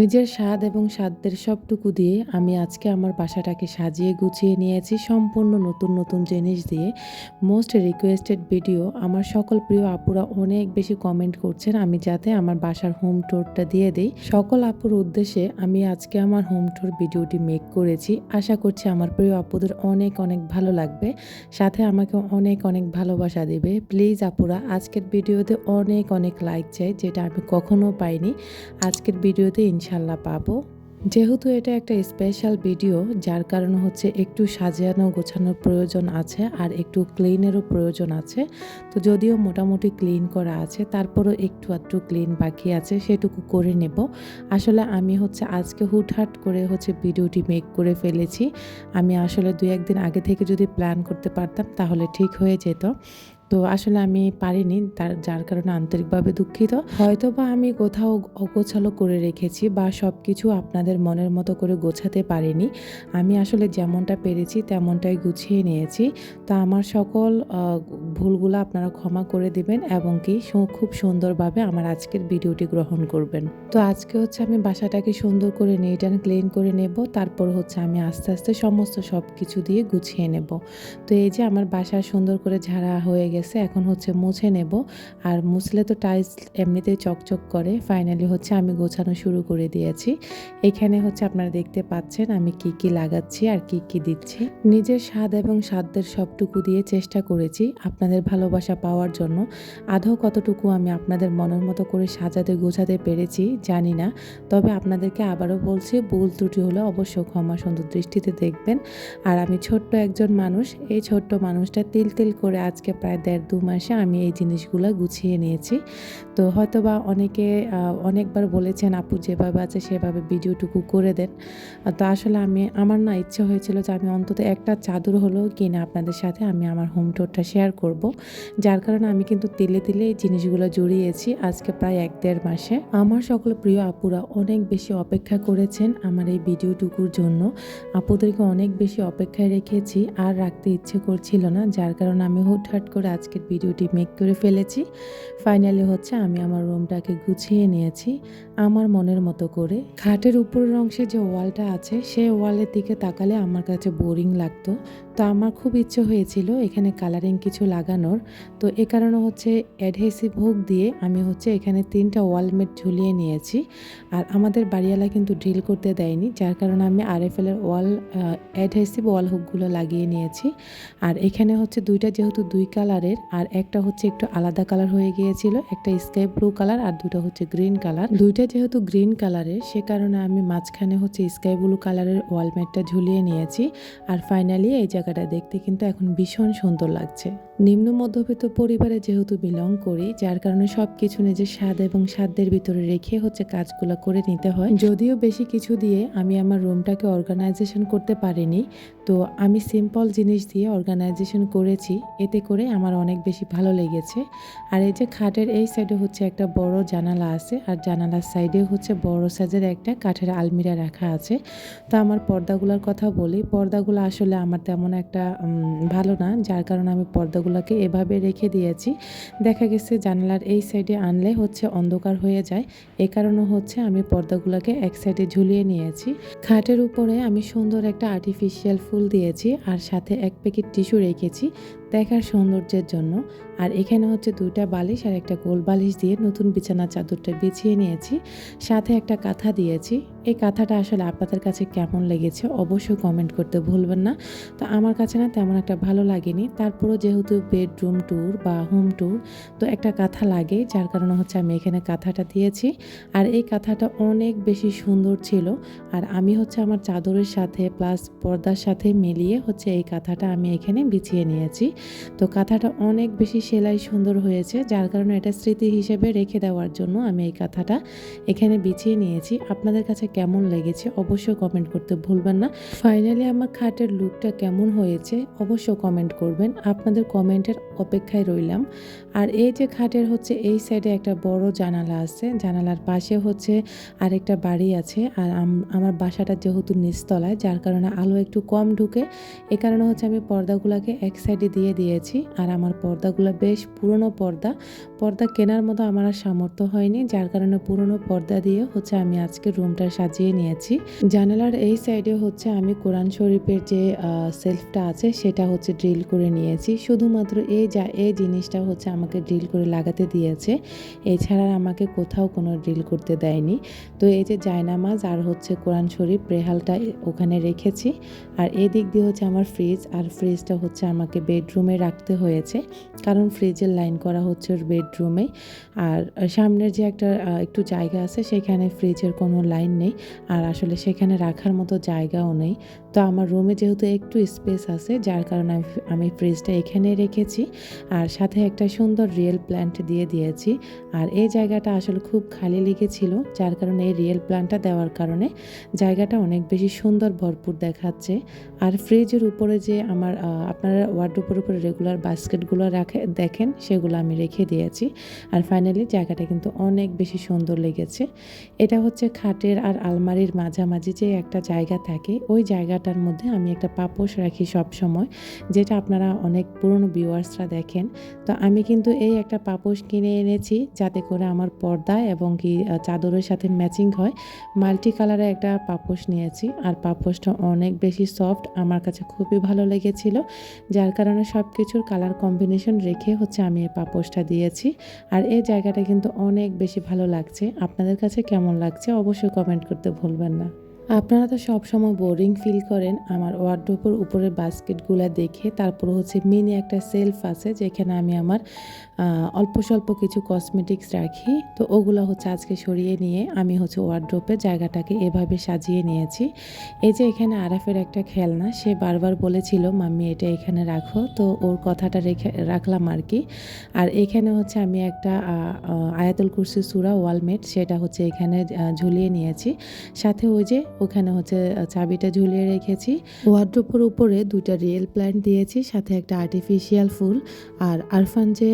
নিজের স্বাদ এবং সাধ্যের সবটুকু দিয়ে আমি আজকে আমার বাসাটাকে সাজিয়ে গুছিয়ে নিয়েছি সম্পূর্ণ নতুন নতুন জিনিস দিয়ে। মোস্ট রিকোয়েস্টেড ভিডিও আমার সকল প্রিয় আপুরা অনেক বেশি কমেন্ট করছেন আমি যাতে আমার বাসার হোম ট্যুরটা দিয়ে দিই। সকল আপুর উদ্দেশ্যে আমি আজকে আমার হোম ট্যুর ভিডিওটি মেক করেছি। আশা করছি আমার প্রিয় আপুদের অনেক অনেক ভালো লাগবে। সাথে আমাকে অনেক অনেক ভালোবাসা দেবে। প্লিজ আপুরা, আজকের ভিডিওতে অনেক অনেক লাইক চাই যেটা আমি কখনো পাইনি। আজকের ভিডিওতে ইনশাল্লাহ পাবো। যেহেতু এটা একটা স্পেশাল ভিডিও যার কারণে হচ্ছে একটু সাজানো গোছানোর প্রয়োজন আছে আর একটু ক্লিনেরও প্রয়োজন আছে। তো যদিও মোটামুটি ক্লিন করা আছে, তারপরও একটু আধটু ক্লিন বাকি আছে, সেটুকু করে নেব। আসলে আমি হচ্ছে আজকে হুটহাট করে হচ্ছে ভিডিওটি মেক করে ফেলেছি। আমি আসলে দু একদিন আগে থেকে যদি প্ল্যান করতে পারতাম, তাহলে ঠিক হয়ে যেত। তো আসলে আমি পারিনি, তার, যার কারণে আন্তরিকভাবে দুঃখিত। হয়তো বা আমি কোথাও অগোছালো করে রেখেছি বা সব কিছু আপনাদের মনের মতো করে গোছাতে পারিনি। আমি আসলে যেমনটা পেরেছি তেমনটাই গুছিয়ে নিয়েছি। তা আমার সকল ভুলগুলো আপনারা ক্ষমা করে দিবেন এবং কি খুব সুন্দরভাবে আমার আজকের ভিডিওটি গ্রহণ করবেন। তো আজকে হচ্ছে আমি বাসাটাকে সুন্দর করে নিট অ্যান্ড ক্লিন করে নেব, তারপর হচ্ছে আমি আস্তে আস্তে সমস্ত সব কিছু দিয়ে গুছিয়ে নেব। তো এই যে আমার বাসা সুন্দর করে ঝাড়া হয়ে গেছে। গেছে, এখন হচ্ছে মুছে নেব। আর মুছলে তো টাইলস এমনিতেই চকচক করে। ফাইনালি হচ্ছে আমি গোছানো শুরু করে দিয়েছি। এখানে হচ্ছে আপনারা দেখতে পাচ্ছেন আমি কি কি লাগাচ্ছি আর কি কি দিচ্ছি। নিজের স্বাদ এবং সাধ্যের সবটুকু দিয়ে চেষ্টা করেছি আপনাদের ভালোবাসা পাওয়ার জন্য। আদৌ কতটুকু আমি আপনাদের মনের মতো করে সাজাতে গোছাতে পেরেছি জানি না। তবে আপনাদেরকে আবারও বলছি, ভুল ত্রুটি হলে অবশ্য ক্ষমা সুন্দর দৃষ্টিতে দেখবেন। আর আমি ছোট্ট একজন মানুষ, এই ছোট্ট মানুষটা তিল তিল করে আজকে প্রায় দেড় দু মাসে আমি এই জিনিসগুলো গুছিয়ে নিয়েছি। তো হয়তোবা অনেকে অনেকবার বলেছেন, আপু, যেভাবে আছে সেভাবে ভিডিওটুকু করে দেন। তো আসলে আমি, আমার না ইচ্ছে হয়েছিল যে আমি অন্তত একটা চাদর হলেও কিনে আপনাদের সাথে আমি আমার হোম টোরটা শেয়ার করব। যার কারণে আমি কিন্তু তিলে তিলে এই জিনিসগুলো জড়িয়েছি আজকে প্রায় এক দেড় মাসে। আমার সকল প্রিয় আপুরা অনেক বেশি অপেক্ষা করেছেন আমার এই ভিডিওটুকুর জন্য। আপুদেরকে অনেক বেশি অপেক্ষায় রেখেছি, আর রাখতে ইচ্ছে করছিল না, যার কারণে আমি হুটহাট করে আজকের ভিডিওটি মেক করে ফেলেছি। ফাইনালি হচ্ছে আমি আমার রুমটাকে গুছিয়ে নিয়েছি। আমার মনের মতো করে। খাটের উপরের অংশে যে ওয়ালটা আছে সেই ওয়ালের দিকে তাকালে আমার কাছে বোরিং লাগতো। তো আমার খুব ইচ্ছে হয়েছিল এখানে কালারিং কিছু লাগানোর। তো এ কারণে হচ্ছে অ্যাডহেসিভ হুক দিয়ে আমি হচ্ছে এখানে তিনটা ওয়ালমেট ঝুলিয়ে নিয়েছি। আর আমাদের বাড়িওয়ালা কিন্তু ড্রিল করতে দেয়নি, যার কারণে আমি আরএফএলের ওয়াল অ্যাডহেসিভ ওয়াল হুকগুলো লাগিয়ে নিয়েছি। আর এখানে হচ্ছে দুইটা যেহেতু দুই কালারের, আর একটা হচ্ছে একটু আলাদা কালার হয়ে গিয়েছিল, একটা স্কাই ব্লু কালার আর দুটো হচ্ছে গ্রিন কালার। দুইটা যেহেতু গ্রিন কালারের, সে কারণে আমি মাঝখানে হচ্ছে স্কাই ব্লু কালারের ওয়ালমেটটা ঝুলিয়ে নিয়েছি। আর ফাইনালি এই জায়গাটা দেখতে কিন্তু এখন ভীষণ সুন্দর লাগছে। নিম্ন মধ্যবিত্ত পরিবারে যেহেতু বিলং করি, যার কারণে সব কিছু নিজের স্বাদ এবং স্বাদের ভিতরে রেখে হচ্ছে কাজগুলো করে নিতে হয়। যদিও বেশি কিছু দিয়ে আমি আমার রুমটাকে অর্গানাইজেশন করতে পারিনি, তো আমি সিম্পল জিনিস দিয়ে অর্গানাইজেশন করেছি, এতে করে আমার অনেক বেশি ভালো লেগেছে। আর এই যে খাটের এই সাইডে হচ্ছে একটা বড় জানালা আছে, আর জানালার সাইডে হচ্ছে বড় সাইজের একটা কাঠের আলমিরা রাখা আছে। তো আমার পর্দাগুলোর কথা বলি, পর্দাগুলো আসলে আমার তেমন একটা ভালো না, যার কারণে আমি পর্দাগুলোকে এভাবে রেখে দিয়েছি। দেখা গেছে জানালার এই সাইডে আনলে হচ্ছে অন্ধকার হয়ে যায়। এ কারণে হচ্ছে আমি পর্দাগুলোকে এক সাইডে ঝুলিয়ে নিয়েছি। খাটের উপরে আমি সুন্দর একটা আর্টিফিশিয়াল ফুল দিয়েছি আর সাথে এক প্যাকেট টিস্যু রেখেছি। দেখার সৌন্দর্যের জন্য। আর এখানে হচ্ছে দুইটা বালিশ আর একটা গোল বালিশ দিয়ে নতুন বিছানা চাদরটা বিছিয়ে নিয়েছি। সাথে একটা কাঁথা দিয়েছি। এই কাঁথাটা আসলে আপনাদের কাছে কেমন লেগেছে অবশ্যই কমেন্ট করতে ভুলবেন না। তো আমার কাছে না তেমন একটা ভালো লাগেনি। তারপরও যেহেতু বেডরুম ট্যুর বা হোম ট্যুর, তো একটা কাঁথা লাগে। যার কারণে হচ্ছে আমি এখানে কাঁথাটা দিয়েছি। আর এই কাঁথাটা অনেক বেশি সুন্দর ছিল। আর আমি হচ্ছে আমার চাদরের সাথে প্লাস পর্দার সাথে মিলিয়ে হচ্ছে এই কাঁথাটা আমি এখানে বিছিয়ে নিয়েছি। তো কাঁথাটা অনেক বেশি সেলাই সুন্দর হয়েছে, যার কারণে এটা স্মৃতি হিসেবে রেখে দেওয়ার জন্য আমি এই কাঁথাটা এখানে বিছিয়ে নিয়েছি। আপনাদের কাছে কেমন লেগেছে অবশ্যই কমেন্ট করতে ভুলবেন না। ফাইনালি আমার খাটের লুকটা কেমন হয়েছে অবশ্য কমেন্ট করবেন। আপনাদের কমেন্টের অপেক্ষায় রইলাম। আর এই যে খাটের হচ্ছে এই সাইডে একটা বড় জানালা আছে, জানালার পাশে হচ্ছে আরেকটা বাড়ি আছে। আর আমার বাসাটা যেহেতু নিচতলায়, যার কারণে আলো একটু কম ঢুকে, এ কারণে হচ্ছে আমি পর্দাগুলোকে এক সাইডে দিয়ে দিয়ে দিয়েছি। আর আমার পর্দাগুলো বেশ পুরনো পর্দা। পর্দা কেনার মতো আমার আর সামর্থ্য হয়নি। যার কারণে পুরনো পর্দা দিয়ে হচ্ছে আমি আজকে রুমটা সাজিয়ে নিয়েছি। জানালার এই সাইডে হচ্ছে আমি কোরআন শরীফের যে সেলফটা আছে, সেটা হচ্ছে ড্রিল করে নিয়েছি। শুধুমাত্র এই যা, এই জিনিসটা হচ্ছে আমাকে ড্রিল করে লাগাতে দিয়েছে। এছাড়া আমাকে কোথাও কোনো ড্রিল করতে দেয়নি। তো এই যে জায়নামাজ আর হচ্ছে কোরআন শরীফ রেহালটা ওখানে রেখেছি। আর এদিক দিয়ে হচ্ছে আমার ফ্রিজ আর ফ্রিজটা হচ্ছে আমাকে বেডরুমে রাখতে হয়েছে, কারণ ফ্রিজের লাইন করা হচ্ছে ওর বেডরুমে আর সামনের যে একটা একটু জায়গা আছে, সেখানে ফ্রিজের কোনো লাইন নেই, আর আসলে সেখানে রাখার মতো জায়গাও নেই। তো আমার রুমে যেহেতু একটু স্পেস আছে, যার কারণে আমি- ফ্রিজটা এখানে রেখেছি। আর সাথে একটা সুন্দর রিয়েল প্ল্যান্ট দিয়ে দিয়েছি। আর এই জায়গাটা আসলে খুব খালি লেগেছিল, যার কারণে এই রিয়েল প্ল্যান্টটা দেওয়ার কারণে জায়গাটা অনেক বেশি সুন্দর, ভরপুর দেখাচ্ছে। আর ফ্রিজের উপরে যে আমার আপনারা ওয়ার্ডরোপের উপরে রেগুলার বাস্কেটগুলো রাখে, দেখেন, সেগুলো আমি রেখে দিয়েছি। আর ফাইনালি জায়গাটা কিন্তু অনেক বেশি সুন্দর লেগেছে। এটা হচ্ছে খাটের আর আলমারির মাঝামাঝি যে একটা জায়গা থাকে, ওই জায়গাটার মধ্যে আমি একটা পাপোশ রাখি সব সময় যেটা আপনারা অনেক পুরনো ভিউয়ার্সরা দেখেন। তো আমি কিন্তু এই একটা পাপোশ কিনে এনেছি যাতে করে আমার পর্দা এবং কি চাদরের সাথে ম্যাচিং হয়। মাল্টি কালারে একটা পাপোশ নিয়েছি, আর পাপোশটা অনেক বেশি সফট আমার কাছে খুবই ভালো লেগেছিল, যার কারণে সব কিছুর কালার কম্বিনেশন রেখে হচ্ছে আমি এই পাপোশটা দিয়েছি। আর এই জায়গাটা কিন্তু অনেক বেশি ভালো লাগছে। আপনাদের কাছে কেমন লাগছে অবশ্যই কমেন্ট করতে ভুলবেন না। আপনারা তো সব সময় বোরিং ফিল করেন। আমার ওয়ার্ড্রোপের উপরে বাস্কেটগুলো দেখে, তারপর হচ্ছে মিনি একটা সেলফ আছে, যেখানে আমি আমার অল্প স্বল্প কিছু কসমেটিক্স রাখি। তো ওগুলো হচ্ছে আজকে সরিয়ে নিয়ে আমি হচ্ছে ওয়ার্ড্রোপের জায়গাটাকে এভাবে সাজিয়ে নিয়েছি। এই যে এখানে আরাফের একটা খেলনা, সে বারবার বলেছিল, মাম্মি, এটা এখানে রাখো। তো ওর কথাটা রেখে, রাখলাম আর কি। আর এখানে হচ্ছে আমি একটা আয়াতুল কুরসি সুরা ওয়ালমেট, সেটা হচ্ছে এখানে ঝুলিয়ে নিয়েছি। সাথে ওই যে ওখানে হচ্ছে চাবিটা ঝুলিয়ে রেখেছি। ওয়ার্ড্রোপের উপরে দুইটা রিয়েল প্ল্যান্ট দিয়েছি, সাথে একটা আর্টিফিশিয়াল ফুল। আর আরফান যে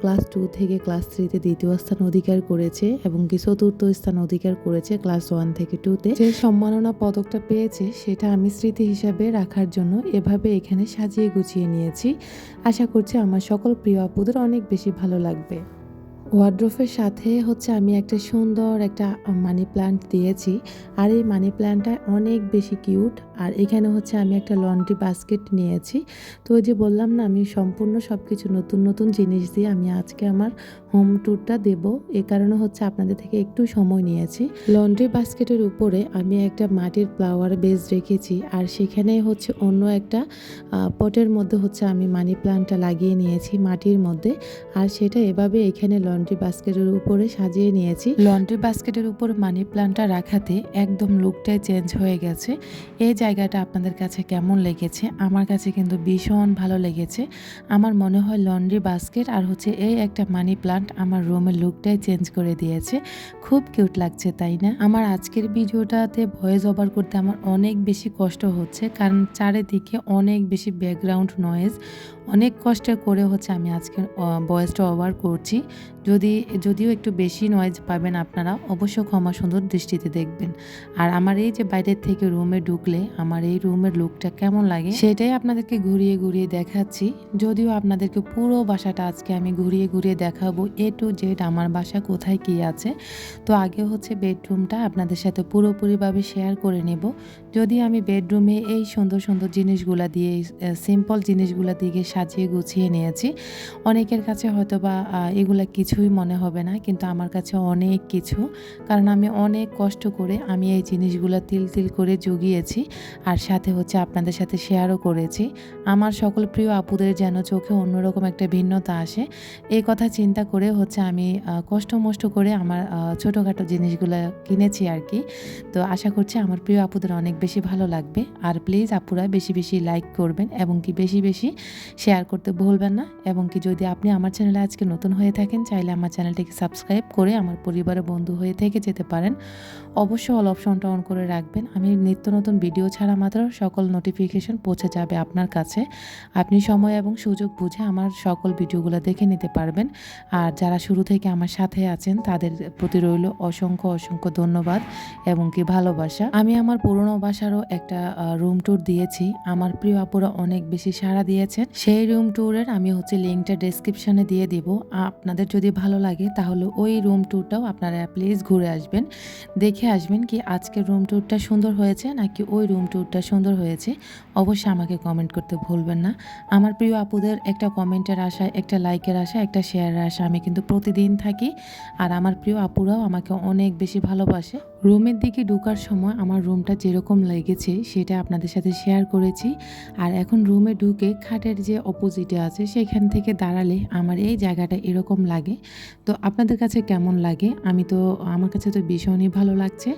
ক্লাস টু থেকে ক্লাস থ্রিতে দ্বিতীয় স্থান অধিকার করেছে এবং কি চতুর্থ স্থান অধিকার করেছে ক্লাস ওয়ান থেকে টুতে যে সম্মাননা পদকটা পেয়েছে সেটা আমি স্মৃতি হিসাবে রাখার জন্য এভাবে এখানে সাজিয়ে গুছিয়ে নিয়েছি। আশা করছি আমার সকল প্রিয় আপুদের অনেক বেশি ভালো লাগবে। ওয়ার্ড্রোফের সাথে হচ্ছে আমি একটা সুন্দর একটা মানি প্ল্যান্ট দিয়েছি। আর এই মানি প্ল্যান্টটা অনেক বেশি কিউট আর এখানে হচ্ছে আমি একটা লন্ড্রি বাস্কেট নিয়েছি। তো ওই যে বললাম না, আমি সম্পূর্ণ সব কিছু নতুন নতুন জিনিস দিয়ে আমি আজকে আমার হোম ট্যুরটা দেব। এ কারণে হচ্ছে আপনাদের থেকে একটু সময় নিয়েছি। লন্ড্রি বাস্কেটের উপরে আমি একটা মাটির ফ্লাওয়ার বেস রেখেছি। আর সেখানে হচ্ছে অন্য একটা পটের মধ্যে হচ্ছে আমি মানি প্ল্যান্টটা লাগিয়ে নিয়েছি মাটির মধ্যে। আর সেটা এভাবে এখানে লন্ড্রি বাস্কেটের উপরে সাজিয়ে নিয়েছি। লন্ড্রি বাস্কেটের উপর মানি প্ল্যান্টটা রাখাতে একদম লুকটাই চেঞ্জ হয়ে গেছে। এই জায়গাটা আপনাদের কাছে কেমন লেগেছে? আমার কাছে কিন্তু ভীষণ ভালো লেগেছে। আমার মনে হয় লন্ড্রি বাস্কেট আর হচ্ছে এই একটা মানি প্ল্যান্ট আমার রুমের লুকটাই চেঞ্জ করে দিয়েছে। খুব কিউট লাগছে, তাই না? আমার আজকের ভিডিওটাতে ভয়েস ওভার করতে আমার অনেক বেশি কষ্ট হচ্ছে, কারণ চারিদিকে অনেক বেশি ব্যাকগ্রাউন্ড নয়েজ অনেক কষ্ট করে হচ্ছে আমি আজকে ভয়েসটা ওভার করছি। যদি, যদিও একটু বেশি নয়েজ পাবেন আপনারা, অবশ্য ক্ষমা সুন্দর দৃষ্টিতে দেখবেন। আর আমার এই যে বাইরের থেকে রুমে ঢুকলে, আমার এই রুমের লুকটা কেমন লাগে, সেটাই আপনাদেরকে ঘুরিয়ে ঘুরিয়ে দেখাচ্ছি। যদিও আপনাদেরকে পুরো বাসাটা আজকে আমি ঘুরিয়ে ঘুরিয়ে দেখাবো এ টু জেড আমার বাসা কোথায় কি আছে। তো আগে হচ্ছে বেডরুমটা আপনাদের সাথে পুরোপুরিভাবে শেয়ার করে নেব। যদি আমি বেডরুমে এই সুন্দর সুন্দর জিনিসগুলা দিয়ে সিম্পল জিনিসগুলা দিয়ে সাজিয়ে গুছিয়ে নিয়েছি, অনেকের কাছে হয়তো বা এগুলা কিছুই মনে হবে না, কিন্তু আমার কাছে অনেক কিছু। কারণ আমি অনেক কষ্ট করে আমি এই জিনিসগুলো তিল তিল করে জুগিয়েছি আর সাথে হচ্ছে আপনাদের সাথে শেয়ারও করেছি। আমার সকল প্রিয় আপুদের যেন চোখে অন্যরকম একটা ভিন্নতা আসে। এই কথা চিন্তা করে হচ্ছে আমি কষ্ট মষ্ট করে আমার ছোটোখাটো জিনিসগুলো কিনেছি আর কি। তো আশা করছি আমার প্রিয় আপুদের অনেক বেশি ভালো লাগবে। আর প্লিজ আপুরা বেশি বেশি লাইক করবেন এবং কি বেশি বেশি শেয়ার করতে ভুলবেন না। এবং কি যদি আপনি আমার চ্যানেলে আজকে নতুন হয়ে থাকেন, চাইলে চাইলে আমার চ্যানেলটিকে সাবস্ক্রাইব করে আমার পরিবারের বন্ধু হয়ে থেকে যেতে পারেন। অবশ্যই অল অপশনটা অন করে রাখবেন। আমি নিত্য নতুন ভিডিও ছাড়া মাত্র সকল নোটিফিকেশন পৌঁছে যাবে আপনার কাছে। আপনি সময় এবং সুযোগ বুঝে আমার সকল ভিডিওগুলো দেখে নিতে পারবেন। আর যারা শুরু থেকে আমার সাথে আছেন, তাদের প্রতি রইল অসংখ্য অসংখ্য ধন্যবাদ এবং কি ভালোবাসা। আমি আমার পুরনো বাসারও একটা রুম ট্যুর দিয়েছি। আমার প্রিয় আপুরা অনেক বেশি সাড়া দিয়েছেন। সেই রুম ট্যুরের আমি হচ্ছে লিঙ্কটা ডেসক্রিপশনে দিয়ে দিব। আপনাদের যদি ভালো লাগে, তাহলে ওই রুম ট্যুরটাও আপনারা প্লিজ ঘুরে আসবেন। দেখে আসবেন কি আজকের রুম ট্যুরটা সুন্দর হয়েছে নাকি ওই রুম ট্যুরটা সুন্দর হয়েছে। অবশ্যই আমাকে কমেন্ট করতে ভুলবেন না। আমার প্রিয় আপুদের একটা কমেন্টের আশায়, একটা লাইকের আশা একটা শেয়ারের আশা আমি কিন্তু প্রতিদিন থাকি। আর আমার প্রিয় আপুরাও আমাকে অনেক বেশি ভালোবাসে। রুমের দিকে ঢুকার সময় আমার রুমটা যেরকম লেগেছে সেটা আপনাদের সাথে শেয়ার করেছি। আর এখন রুমে ঢুকে খাটের যে অপোজিটে আছে, সেখান থেকে দাঁড়ালে আমার এই জায়গাটা এরকম লাগে। তো আপনাদের কাছে কেমন লাগে? আমি তো, আমার কাছে তো ভীষণই ভালো লাগছে।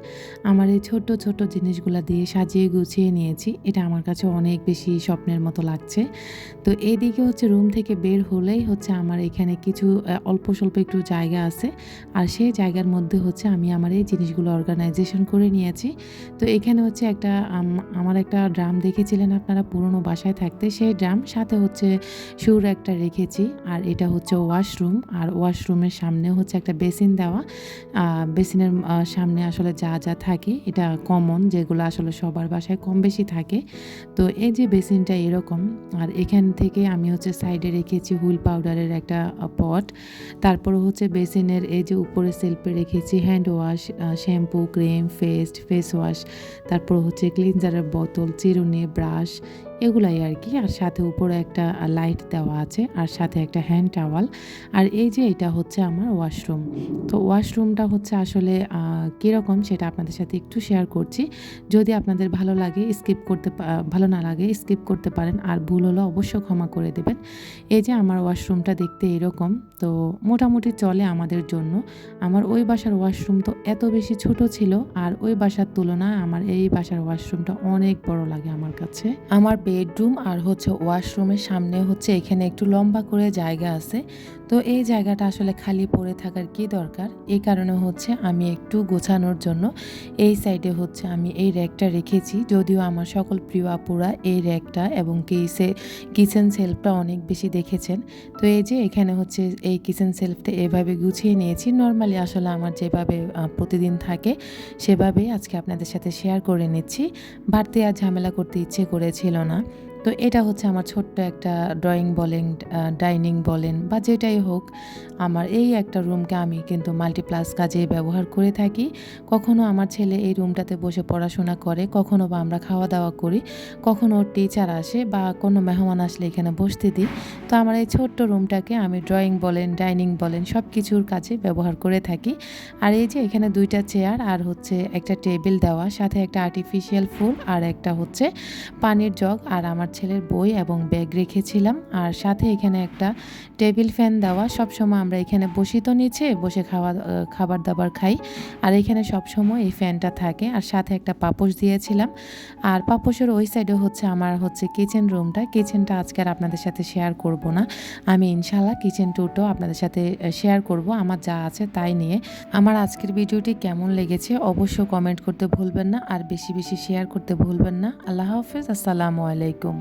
আমার এই ছোট্ট ছোট্ট জিনিসগুলো দিয়ে সাজিয়ে গুছিয়ে নিয়েছি। এটা আমার কাছে অনেক বেশি স্বপ্নের মতো লাগছে। তো এইদিকে হচ্ছে রুম থেকে বের হলেই হচ্ছে আমার এখানে কিছু অল্প স্বল্প একটু জায়গা আছে। আর সেই জায়গার মধ্যে হচ্ছে আমি আমার এই জিনিসগুলো অর্গানাইজেশন করে নিয়েছি। তো এখানে হচ্ছে একটা আমার একটা ড্রাম দেখেছিলেন আপনারা? পুরনো বাসায় থাকতে সেই ড্রাম। সাথে হচ্ছে সুর একটা রেখেছি। আর এটা হচ্ছে ওয়াশরুম। আর ওয়াশরুমের সামনে হচ্ছে একটা বেসিন দেওয়া। বেসিনের সামনে আসলে যা যা থাকে, এটা কমন যেগুলো আসলে সবার বাসায় কম বেশি থাকে। তো এই যে বেসিনটা এরকম, আর এখান থেকে আমি হচ্ছে সাইডে রেখেছি হুইল পাউডারের একটা পট তারপরে হচ্ছে বেসিনের এই যে উপরে সেলফে রেখেছি hand wash shampoo cream fest face wash তারপর হচ্ছে ক্লিনজারের বোতল চিরুনি ব্রাশ এগুলাই আর কি। আর সাথে উপরে একটা লাইট দেওয়া আছে, আর সাথে একটা হ্যান্ড টাওয়াল আর এই যে এটা হচ্ছে আমার ওয়াশরুম তো ওয়াশরুমটা হচ্ছে আসলে কীরকম সেটা আপনাদের সাথে একটু শেয়ার করছি। যদি আপনাদের ভালো লাগে স্কিপ করতে ভালো না লাগে স্কিপ করতে পারেন। আর ভুল হলে অবশ্যই ক্ষমা করে দেবেন। এই যে আমার ওয়াশরুমটা দেখতে এরকম, তো মোটামুটি চলে আমাদের জন্য। আমার ওই বাসার ওয়াশরুম তো এত বেশি ছোট ছিল, আর ওই বাসার তুলনায় আমার এই বাসার ওয়াশরুমটা অনেক বড় লাগে আমার কাছে। আমার বেডরুম আর হচ্ছে ওয়াশরুমের সামনে হচ্ছে এখানে একটু লম্বা করে জায়গা আছে। তো এই জায়গাটা আসলে খালি পড়ে থাকার কি দরকার? এই কারণে হচ্ছে আমি একটু গোছানোর জন্য এই সাইডে হচ্ছে আমি এই র্যাকটা রেখেছি। যদিও আমার সকল প্রিয় আপুরা এই র্যাকটা এবং কিসে, কিচেন সেলফটা অনেক বেশি দেখেছেন। তো এই যে এখানে হচ্ছে এই কিচেন সেলফটা এভাবে গুছিয়ে নিয়েছি। নর্মালি আসলে আমার যেভাবে প্রতিদিন থাকে সেভাবেই আজকে আপনাদের সাথে শেয়ার করে নিচ্ছি। বাড়তি আর ঝামেলা করতে ইচ্ছে করেছিল না। তো এটা হচ্ছে আমার ছোট্ট একটা ড্রয়িং বলেন ডাইনিং বলেন বা যেটাই হোক, আমার এই একটা রুমকে আমি কিন্তু মাল্টিপ্লাস কাজে ব্যবহার করে থাকি। কখনো আমার ছেলে এই রুমটাতে বসে পড়াশোনা করে, কখনো বা আমরা খাওয়া দাওয়া করি, কখনো টিচার আসে বা কোনো মেহমান আসলে এখানে বসতে দিই। তো আমার এই ছোট্ট রুমটাকে আমি ড্রয়িং বলেন ডাইনিং বলেন সব কিছুর কাজে ব্যবহার করে থাকি। আর এই যে এখানে দুইটা চেয়ার আর হচ্ছে একটা টেবিল দেওয়া, সাথে একটা আর্টিফিশিয়াল ফুল আর একটা হচ্ছে পানির জগ আর আমার ছেলের বই এবং ব্যাগ রেখেছিলাম। আর সাথে এখানে একটা টেবিল ফ্যান দেওয়া। সবসময় আমরা এখানে বসি তো নিচে, বসে খাওয়া খাবার দাবার খাই। আর এখানে সবসময় এই ফ্যানটা থাকে। আর সাথে একটা পাপোশ দিয়েছিলাম। আর পাপোশের ওই সাইডে হচ্ছে আমার হচ্ছে কিচেন রুমটা। কিচেনটা আজকে আর আপনাদের সাথে শেয়ার করব না। আমি ইনশাল্লাহ কিচেন টুরটাও আপনাদের সাথে শেয়ার করব। আমার যা আছে তাই নিয়ে। আমার আজকের ভিডিওটি কেমন লেগেছে অবশ্য কমেন্ট করতে ভুলবেন না। আর বেশি বেশি শেয়ার করতে ভুলবেন না। আল্লাহ হাফেজ। আসসালামু আলাইকুম।